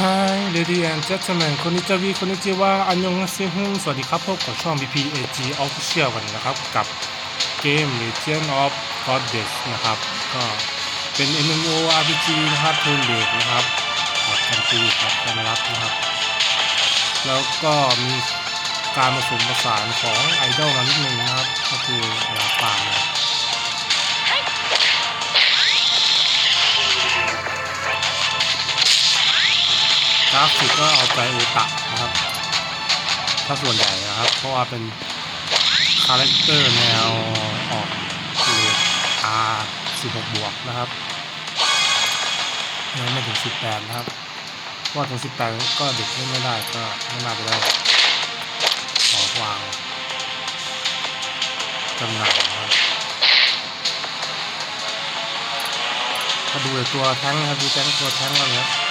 Hi lady and gentlemen คนนี้จะวีคนนี้จะว่าอันยองเซฮุงสวัสดีครับพบกับช่อง BPAG Official กันนะครับ กับเกม Legend of Goddess นะครับ ก็เป็น MMORPG นะครับ Turn Based นะครับครับกันตีครับกันรับนะครับ แล้วก็มีการผสมผสานของไอดอลมานิดนึงนะครับ ก็คือลาฟานะครับ สิก็เอาใจโอตะนะครับ ถ้าส่วนใหญ่นะครับ เพราะว่าเป็นคาแรคเตอร์แนวออกเลด R 16 บวกนะครับยังไม่ถึง 18 นะครับว่าถึง 18 ก็เด็กเล่นไม่ได้ก็ไม่น่าจะได้ขอวางจำหน่ายนะครับก็ดูตัวแท้งนะครับดูแท้งตัวแท้งก่อนนะครับ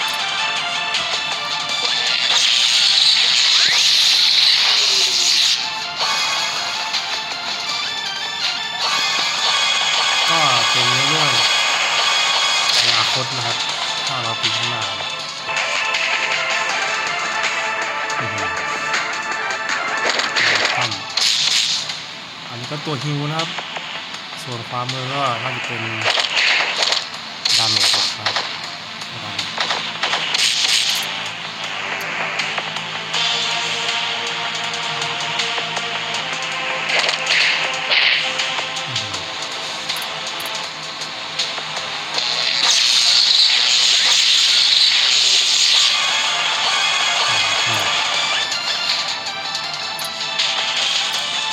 ตัวฮิวนะครับ ส่วนความมือก็น่าจะเป็น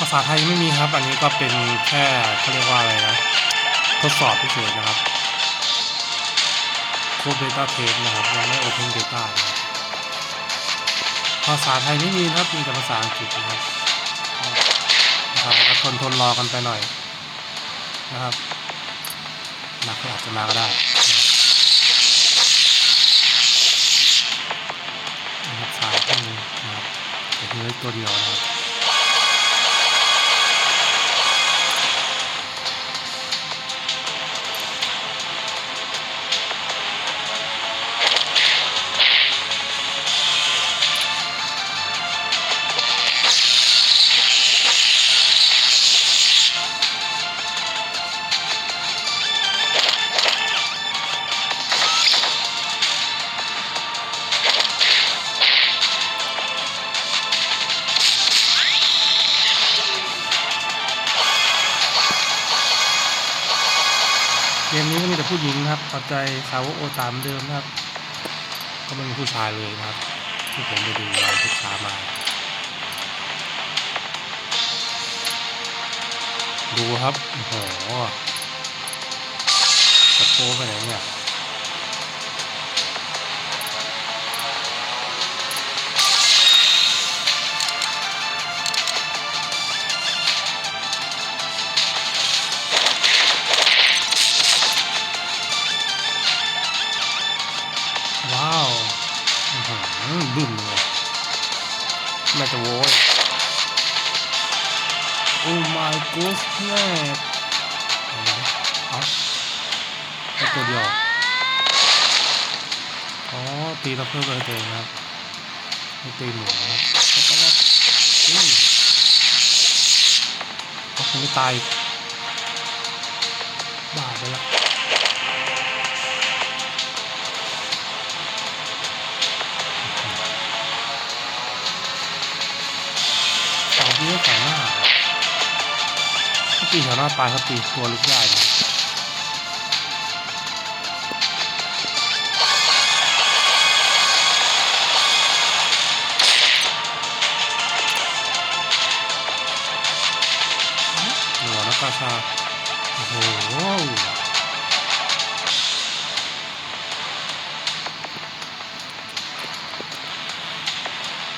ภาษาไทยไม่มีครับ อันนี้ก็เป็นแค่เขาเรียกว่าอะไรนะทดสอบเฉยๆนะครับโค้ด Data Test นะครับยังไม่ Open Data นะครับภาษาไทยไม่มีนะครับมีแต่ภาษาอังกฤษนะครับนะครับก็ทนทนรอกันไปหน่อยนะครับหนักก็อาจจะมาก็ได้นะครับนะครับสายที่นี้นะครับแต่ทีนี้ตัวเดียวนะครับ เกมนี้ก็มีแต่ผู้หญิงครับปัจจัยสาวโอตามเดิมครับ ก็ไม่มีผู้ชายเลยนะครับ ที่ผมไปดูรายทุกช้ามาดูครับโอ้โหตะโป้ไปไหนเนี่ย โอ้ my goodness เอาแค่ตัวเดียวอ๋อตีแล้วเพิ่มเลยตัวเองนะครับไม่ตีหมูนะครับแล้วก็ว่าอืมเขาคงไม่ตาย ตีแถวหน้าตายเขาตีตัวลึกได้หนัวนักกาชาโอ้โห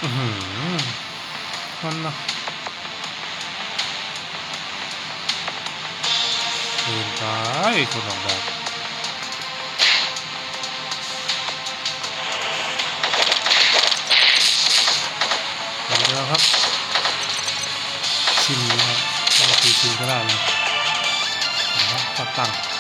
อือหือมันนะ เกินไปคนออกแบบเหมือนเดิมครับ ชิมนะครับก็คือชิมก็ได้นะนะครับตัดตั้ง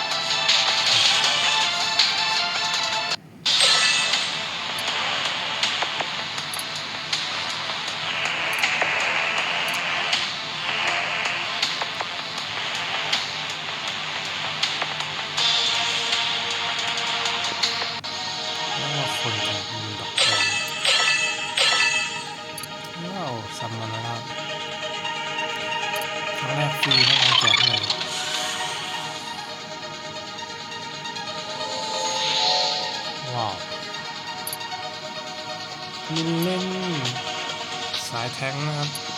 มินเล่นสายแท้งนะครับ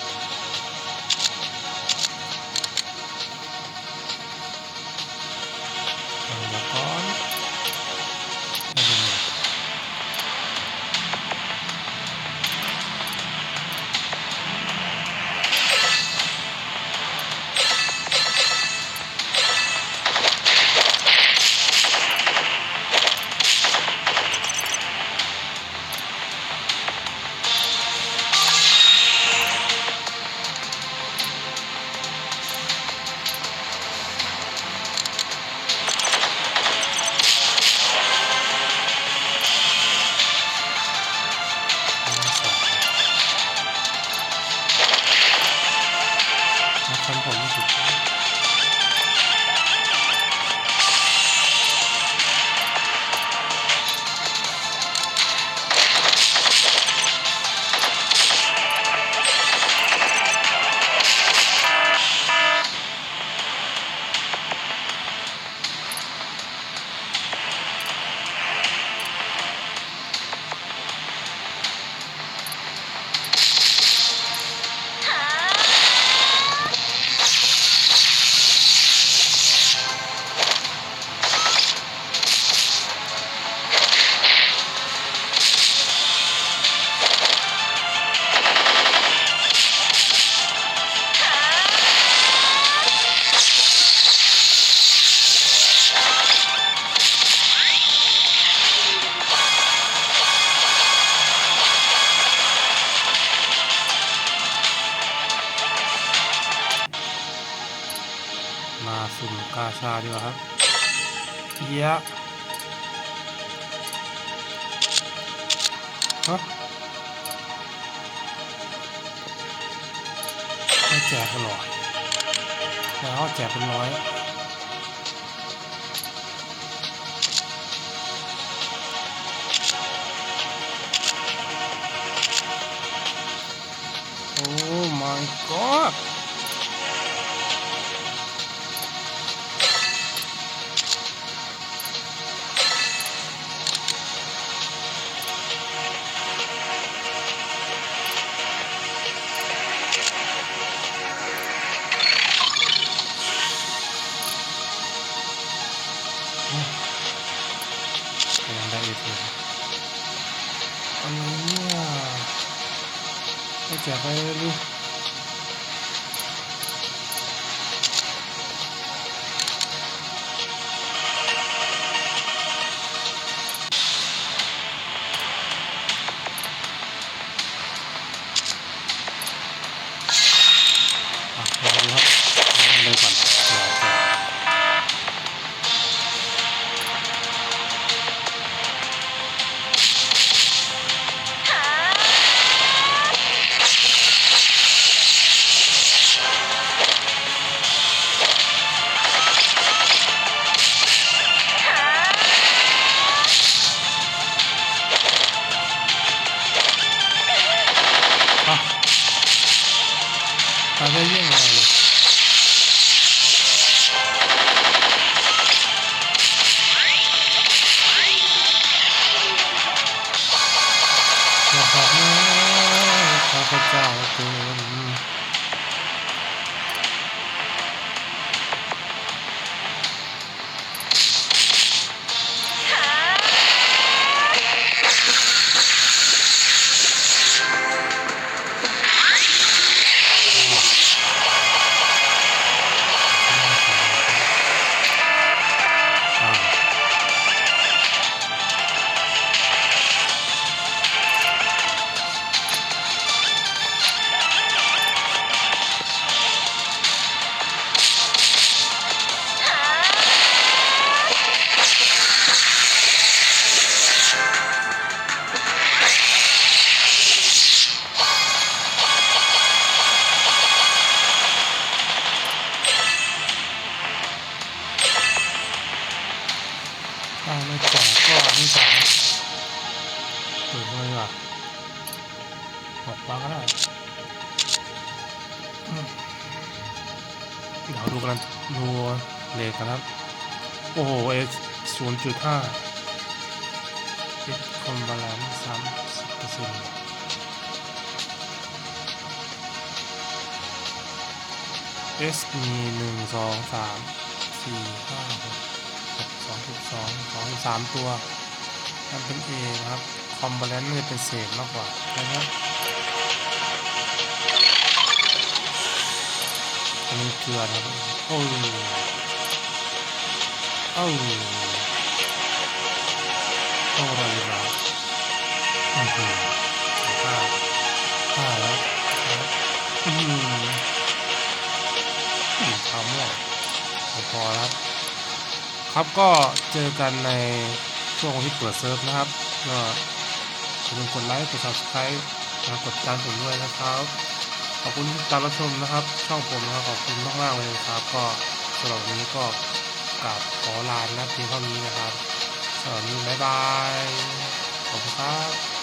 ชาดีกว่าครับเยอะฮะไม่แจกตลอดแต่เขาแจกเป็นร้อยโอ้ my god ya a 打开任。 ดูกันดูเลทกันครับ โอ้โหเอศูนย์จุดห้าเอ็กคอมบาลานซ์สามสิบเปอร์เซ็นต์เอสมีหนึ่งสองสามสี่ห้าหกหกสองสิบสองสองสามตัวมันเป็น A นะครับ คอมบาลานซ์มันจะเป็นเศษมากกว่านะครับ เกลือนะครับโอ้ยเอ้าโอ้อะไรนะอือหือห้าห้าแล้วอืมขาวม่วงพอแล้วครับ ครับก็เจอกันในช่วงที่เปิดเซิร์ฟนะครับ ก็อย่าลืมกดไลค์ กด subscribe แล้วกดติดตามผมด้วยนะครับ ขอบคุณที่ติดตามรับชมนะครับ ช่องผมนะครับขอบคุณมากๆเลยครับ ก็สำหรับวันนี้ก็กราบขอลานะเพียงเท่านี้นะครับสำหรับนี้บ๊ายบายขอบคุณครับ